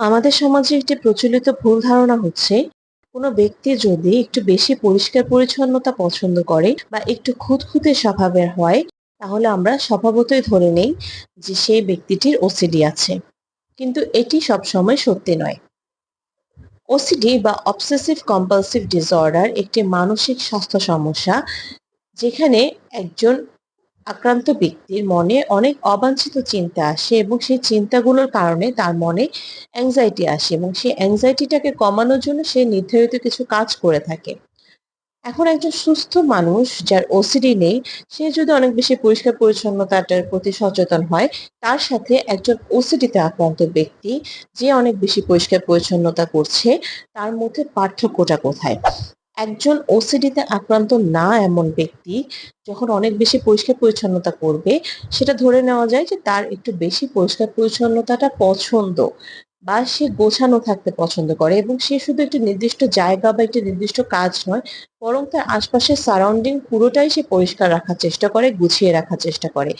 আমাদের সমাজে একটি প্রচলিত ভুল ধারণা হচ্ছে, কোনো ব্যক্তি যদি একটু বেশি পরিষ্কার পরিচ্ছন্নতা পছন্দ করে বা একটু খুঁতখুঁতে স্বভাবের হয়, তাহলে আমরা স্বভাবতই ধরে নেই যে সেই ব্যক্তিটির ওসিডি আছে। কিন্তু এটি সবসময় সত্যি নয়। ওসিডি বা অবসেসিভ কম্পালসিভ ডিসঅর্ডার একটি মানসিক স্বাস্থ্য সমস্যা, যেখানে একজন আক্রান্ত ব্যক্তির মনে অনেক অবাঞ্ছিত চিন্তা আসে এবং সেই চিন্তাগুলোর কারণে তার মনে অ্যাংজাইটি আসে এবং সেই অ্যাংজাইটিটাকে কমানোর জন্য সে নির্ধারিত কিছু কাজ করে থাকে। এখন একজন সুস্থ মানুষ যার ওসিডি নেই, সে যদি অনেক বেশি পরিষ্কার পরিচ্ছন্নতাটার প্রতি সচেতন হয়, তার সাথে একজন ওসিডিতে আক্রান্ত ব্যক্তি যে অনেক বেশি পরিষ্কার পরিচ্ছন্নতা করছে, তার মধ্যে পার্থক্যটা কোথায়? একজন ওসিডিতে আক্রান্ত না এমন ব্যক্তি যখন অনেক বেশি পরিষ্কার পরিচ্ছন্নতা করবে, সেটা ধরে নেওয়া যায় যে তার একটু বেশি পরিষ্কার পরিচ্ছন্নতাটা পছন্দ বা সে গোছানো থাকতে পছন্দ করে এবং সে শুধু একটি নির্দিষ্ট জায়গা বা একটি নির্দিষ্ট কাজ নয়, বরং তার আশপাশের সারাউন্ডিং পুরোটাই সে পরিষ্কার রাখার চেষ্টা করে, গুছিয়ে রাখার চেষ্টা করে।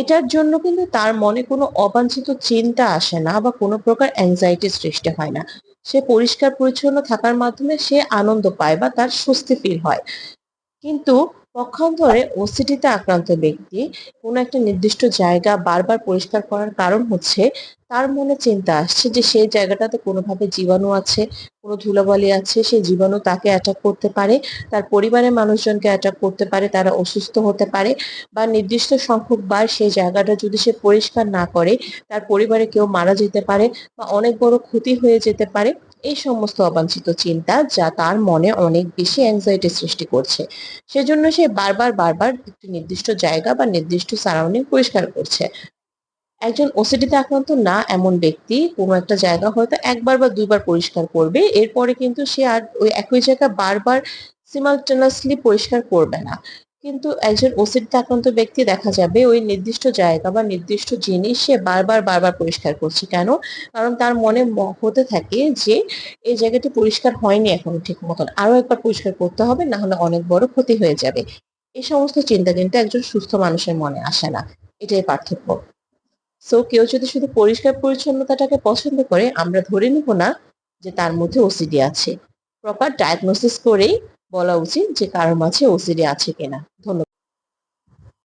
এটার জন্য কিন্তু তার মনে কোনো অবাঞ্ছিত চিন্তা আসে না বা কোনো প্রকার অ্যাংজাইটি সৃষ্টি হয় না। সে পরিষ্কার পরিচ্ছন্ন থাকার মাধ্যমে সে আনন্দ পায় বা তার স্বস্তি ফিল হয়। কিন্তু পক্ষান্তরে ওসিডিতে আক্রান্ত ব্যক্তি কোনো একটা নির্দিষ্ট জায়গা বারবার পরিষ্কার করার কারণ হচ্ছে তার মনে চিন্তা আসছে যে সেই জায়গাটাতে কোনোভাবে জীবাণু আছে, কোনো ধুলাবালি আছে, সেই জীবাণু তাকে অ্যাটাক করতে পারে, তার পরিবারের মানুষজনকে অ্যাটাক করতে পারে, তারা অসুস্থ হতে পারে বা নির্দিষ্ট সংখ্যক বার সেই জায়গাটা যদি সে পরিষ্কার না করে, তার পরিবারে কেউ মারা যেতে পারে বা অনেক বড় ক্ষতি হয়ে যেতে পারে। এই সমস্ত অবাঞ্ছিত চিন্তা যা তার মনে অনেক বেশি অ্যাংজাইটি সৃষ্টি করছে। সেজন্য সে বারবার বারবার একটি নির্দিষ্ট জায়গা বা নির্দিষ্ট সারাউন্ডিং পরিষ্কার করছে। একজন ওসিডিতে আক্রান্ত না এমন ব্যক্তি কোনো একটা জায়গা হয়তো একবার বা দুইবার পরিষ্কার করবে, এরপরে কিন্তু সে আর ওই একই জায়গা বারবার সিমালটেনাসলি পরিষ্কার করবে না। কিন্তু একজন ওসিডিতে আক্রান্ত ব্যক্তি দেখা যাবে ওই নির্দিষ্ট জায়গা বা নির্দিষ্ট জিনিস সে বারবার বারবার পরিষ্কার করছে। কেন? কারণ তার মনে হতে থাকে যে এই জায়গাটি পরিষ্কার হয়নি এখনও ঠিক মতন। আরও একবার পরিষ্কার করতে হবে, না হলে অনেক বড় ক্ষতি হয়ে যাবে। এই সমস্ত চিন্তা কিন্তু একজন সুস্থ মানুষের মনে আসে না। এটাই পার্থক্য। সো কেউ যদি শুধু পরিষ্কার পরিচ্ছন্নতাটাকে পছন্দ করে, আমরা ধরে নিব না যে তার মধ্যে ওসিডি আছে। প্রপার ডায়াগনোসিস করেই বলা উচিত যে কারোর মাঝে ওসিডি আছে কিনা। ধন্যবাদ।